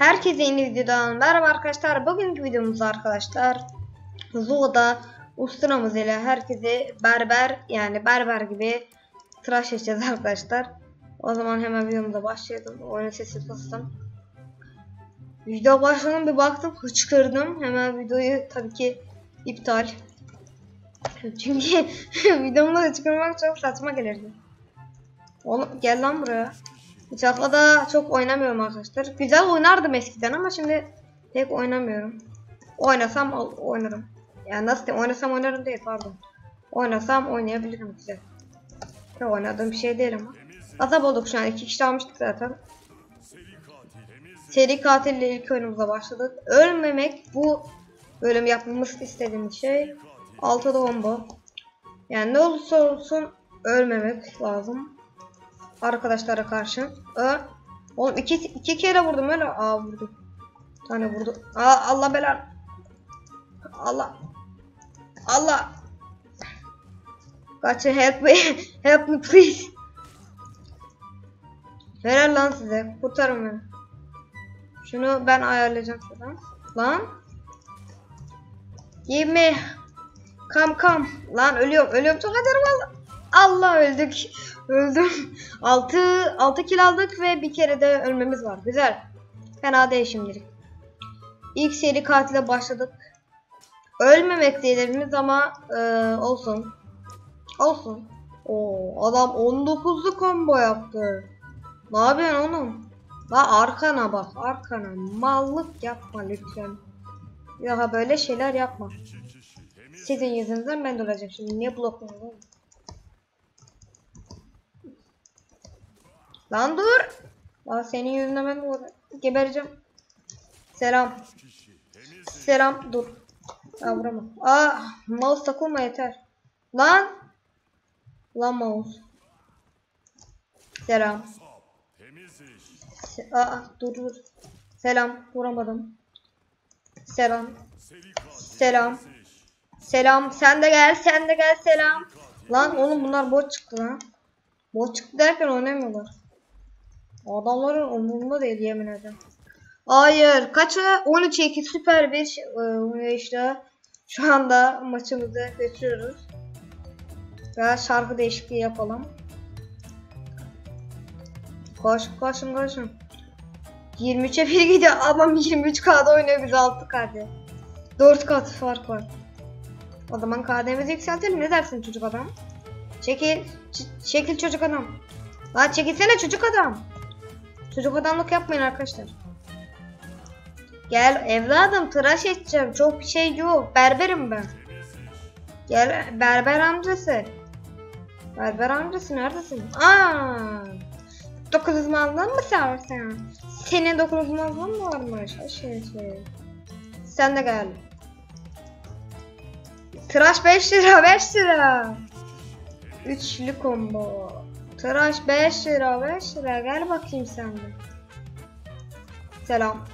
Herkese yeni videodan merhaba arkadaşlar. Bugünkü videomuzda arkadaşlar Zula'da ustamız ile herkese berber yani berber gibi tıraş edeceğiz arkadaşlar. O zaman hemen videomuza başlayalım. Oyun sesi kıstım. Video başladım bir baktım hıçkırdım. Hemen videoyu tabii ki iptal. Çünkü videomda hıçkırmak çok saçma gelirdi. Oğlum gel lan buraya. Bıçakla da çok oynamıyorum arkadaşlar. Güzel oynardım eskiden ama şimdi pek oynamıyorum. Oynasam oynarım. Yani nasıl diyeyim oynasam oynarım değil pardon. Oynasam oynayabilirim güzel. Çok oynadığım bir şey değil ama. Azap olduk şu an iki kişi almıştık zaten. Seri katille ilk oyunumuza başladık. Ölmemek bu bölüm yapmamız istediğim şey. Altıda bomba. Yani ne olursa olsun ölmemek lazım arkadaşlara karşı. Ö Oğlum iki, iki kere vurdum öyle. Aa vurdum. Bir tane vurdu. Aa Allah belan. Allah. Allah. Kaçın help me. help me please. Helal lan size. Kurtarın beni. Şunu ben ayarlayacağım şuradan. Lan. Give me. Come come. Lan ölüyorum. Ölüyorum çok acırım valla. Allah öldük. Öldüm. 6 6 kill aldık ve bir kere de ölmemiz var. Güzel. Fena değil şimdilik. İlk seri katile başladık. Ölmemek hedefimiz ama e, olsun. Olsun. Oo, adam 19'lu combo yaptı. Ne yapıyorsun oğlum? La arkana bak arkana. Mallık yapma lütfen. Daha böyle şeyler yapma. Sizin yüzünüzden ben de şimdi. Niye blokluyorsun Lan dur. Lan senin yüzünden ben gebereceğim. Selam. Selam dur. Aa vuramam. Aa mouse takılma yeter. Lan. Lan mouse. Selam. Se Aa dur dur. Selam vuramadım. Selam. Selam. Selam sen de gel sen de gel selam. Lan oğlum bunlar bot çıktı lan. Bot çıktı derken oynamıyorlar. Adamların umurunda değil yemin ederim. Hayır. Kaça? 13-2 süper bir oynayışla şu anda maçımızı geçiyoruz. Ve şarkı değişikliği yapalım. Koş koşun koşun. 23'e 1 gidiyor. Adam 23 kda oynuyor biz 6 kd. 4 kat fark var. O zaman KD'mizi yükseltelim. Ne dersin çocuk adam? Çekil. Çekil çocuk adam. Lan çekilsene çocuk adam. Çocuk adamlık yapmayın arkadaşlar. Gel evladım tıraş edeceğim. Çok bir şey yok. Berberim ben. Gel berber amcası. Berber amcası neredesin? Aa! Dokunulmazlığın mı sen? Senin dokunulmazlığın mı varmış? Şey şey. Sen de gel. Tıraş 5 lira 5 lira. Üçlü combo. Tıraş 5 lira 5 lira gel bakayım sen de. Selam.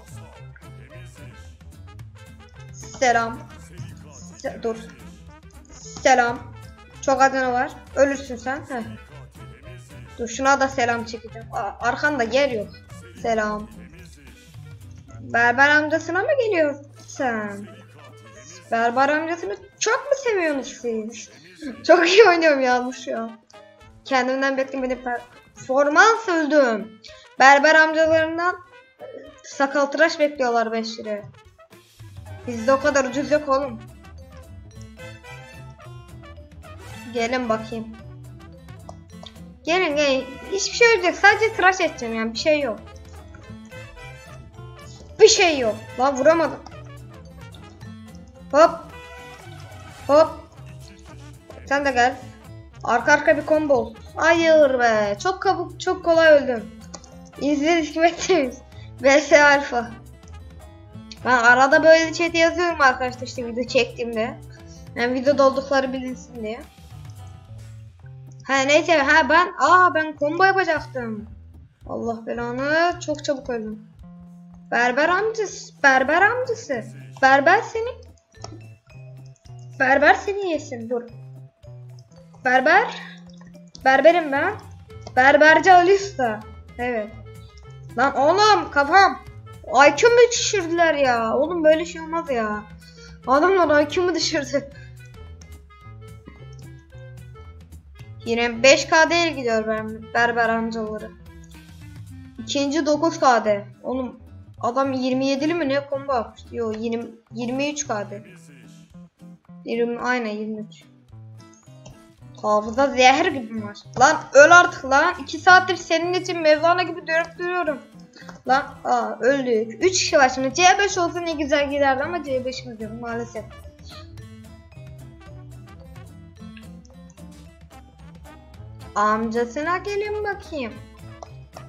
Selam. Se dur. Selam. Çok adına var. Ölürsün sen. Heh. Dur şuna da selam çekeceğim. Arkanda yer yok. Selam. Berber amcasına mı geliyorsun sen? Berber amcasını çok mu seviyorsunuz siz? çok iyi oynuyorum yalnız şu an. Kendimden beklemedim. Performans öldüm. Berber amcalarından sakal tıraş bekliyorlar 5 liraya. Bizde o kadar ucuz yok oğlum. Gelin bakayım. Gelin gelin. Hiçbir şey olacak. Sadece tıraş edeceğim yani. Bir şey yok. Bir şey yok. Lan vuramadım. Hop. Hop. Sen de gel. Arka arka bir combo. Hayır be. Çok kabuk, çok kolay öldüm. İzledik Hikmet'temiz. VS Alfa. Ben arada böyle chat yazıyorum arkadaşlar işte video çektiğimde. Yani video doldukları bilinsin diye. Ha neyse ha ben aa ben combo yapacaktım. Allah belanı çok çabuk öldüm. Berber amcası, berber amcası. Berber seni. Berber seni yesin dur. Berber. Berberim ben. Berberci Ali Usta. Evet. Lan oğlum kafam. IQ'mu düşürdüler ya. Oğlum böyle şey olmaz ya. Adamlar IQ'mu düşürdü. Yine 5K değil gidiyor ben berber amcaları. İkinci 9KD. Oğlum adam 27'li mi ne combo yapmıştı? Yo 20 23KD. 20 aynen 23. Hafıza zehir gibi var. Lan öl artık lan. 2 saattir senin için Mevlana gibi dönüp duruyorum. Lan aa öldük. 3 kişi var şimdi. C5 olsa ne güzel giderdi ama C5'imiz yok maalesef. Amcasına gelin bakayım.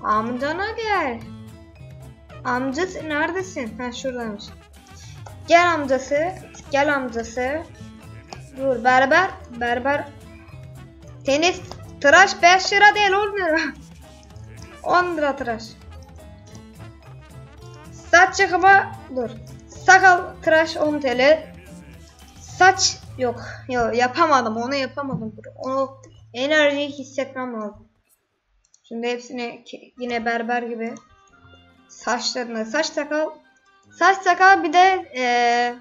Amcana gel. Amcası neredesin? Ha şuradaymış. Gel amcası. Gel amcası. Dur berber. Berber. Tenis. Tıraş 5 lira değil olmuyor. 10 lira tıraş. Saç yakama dur. Sakal tıraş 10 TL. Saç yok. Yok yapamadım onu yapamadım. Onu enerjiyi hissetmem lazım. Şimdi hepsini yine berber gibi saçlarına saç sakal saç sakal bir de ee,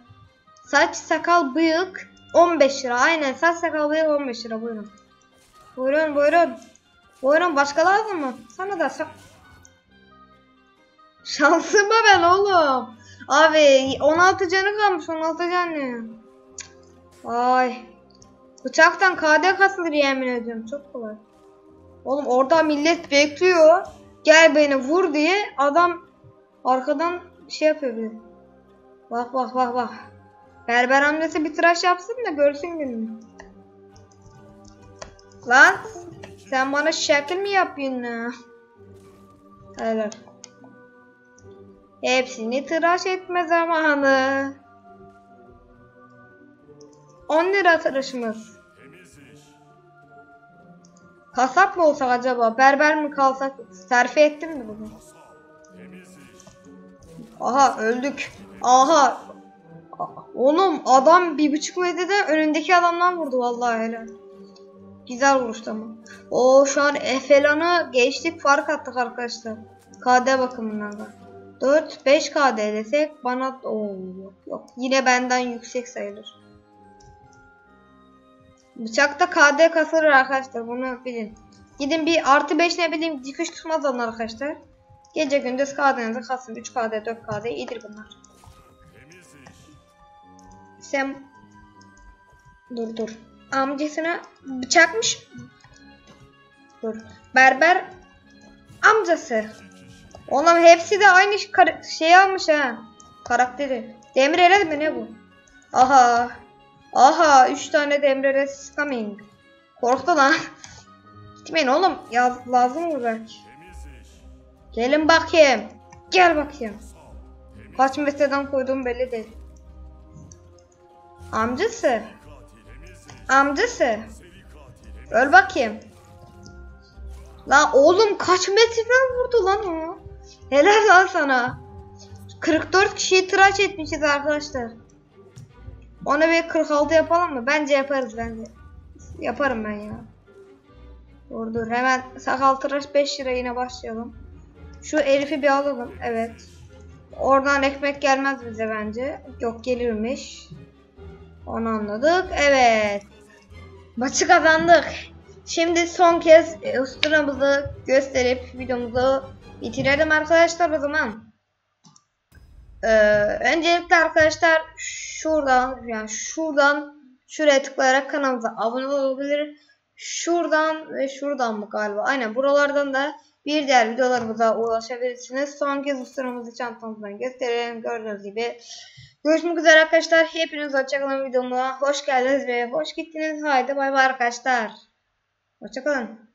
saç sakal bıyık 15 lira aynen saç sakal bıyık 15 lira buyurun. Buyurun buyurun. Buyurun başka lazım mı? Sana da sak Şansıma ben oğlum. Abi 16 canı kalmış 16 canı. Ay. Bıçaktan KD kasılır yemin ediyorum çok kolay. Oğlum orada millet bekliyor. Gel beni vur diye adam arkadan şey yapıyor bir. Bak bak bak bak. Berber amcası bir tıraş yapsın da görsün gününü. Lan sen bana şekil mi yapıyorsun? Helal. Hepsini tıraş etme zamanı. 10 lira tıraşımız. Kasap mı olsak acaba? Berber mi kalsak? Terfi ettim mi bunu? Aha öldük. Aha. Oğlum adam bir buçuk metrede önündeki adamdan vurdu vallahi helal. Güzel vuruştu ama. O şu an Efelan'ı geçtik fark attık arkadaşlar. KD bakımından da. 4 5 KD desek bana Oo, yok yok. Yine benden yüksek sayılır. Bıçakta KD kasılır arkadaşlar bunu bilin. Gidin bir artı 5 ne bileyim dikiş tutmaz alın arkadaşlar. Gece gündüz KD'nizi kasın. 3 KD 4 KD iyidir bunlar. Sen dur dur. Amcasına bıçakmış. Dur. Berber amcası. Oğlum hepsi de aynı şey almış ha. Karakteri. Demir ele mi ne bu? Aha. Aha 3 tane demir ele coming. Korktu lan. Gitmeyin oğlum. Ya lazım belki? Gelin bakayım. Gel bakayım. Kaç metreden koyduğum belli değil. Amcası. Amcası. Öl bakayım. La oğlum kaç metreden vurdu lan o? Helal lan sana. 44 kişiyi tıraş etmişiz arkadaşlar. Ona bir 46 yapalım mı? Bence yaparız bence. Yaparım ben ya. Dur dur hemen sakal tıraş 5 lira yine başlayalım. Şu Elif'i bir alalım. Evet. Oradan ekmek gelmez bize bence. Yok gelirmiş. Onu anladık. Evet. Maçı kazandık. Şimdi son kez e, usturamızı gösterip videomuzu bitirelim arkadaşlar o zaman. Ee, öncelikle arkadaşlar şuradan yani şuradan şuraya tıklayarak kanalımıza abone olabilir. Şuradan ve şuradan mı galiba? Aynen buralardan da bir diğer videolarımıza ulaşabilirsiniz. Son kez usturamızı çantamızdan gösterelim. Gördüğünüz gibi. Görüşmek üzere arkadaşlar. Hepiniz hoşçakalın videoma. Hoş geldiniz ve hoş gittiniz. Haydi bay bay arkadaşlar. Hoşçakalın.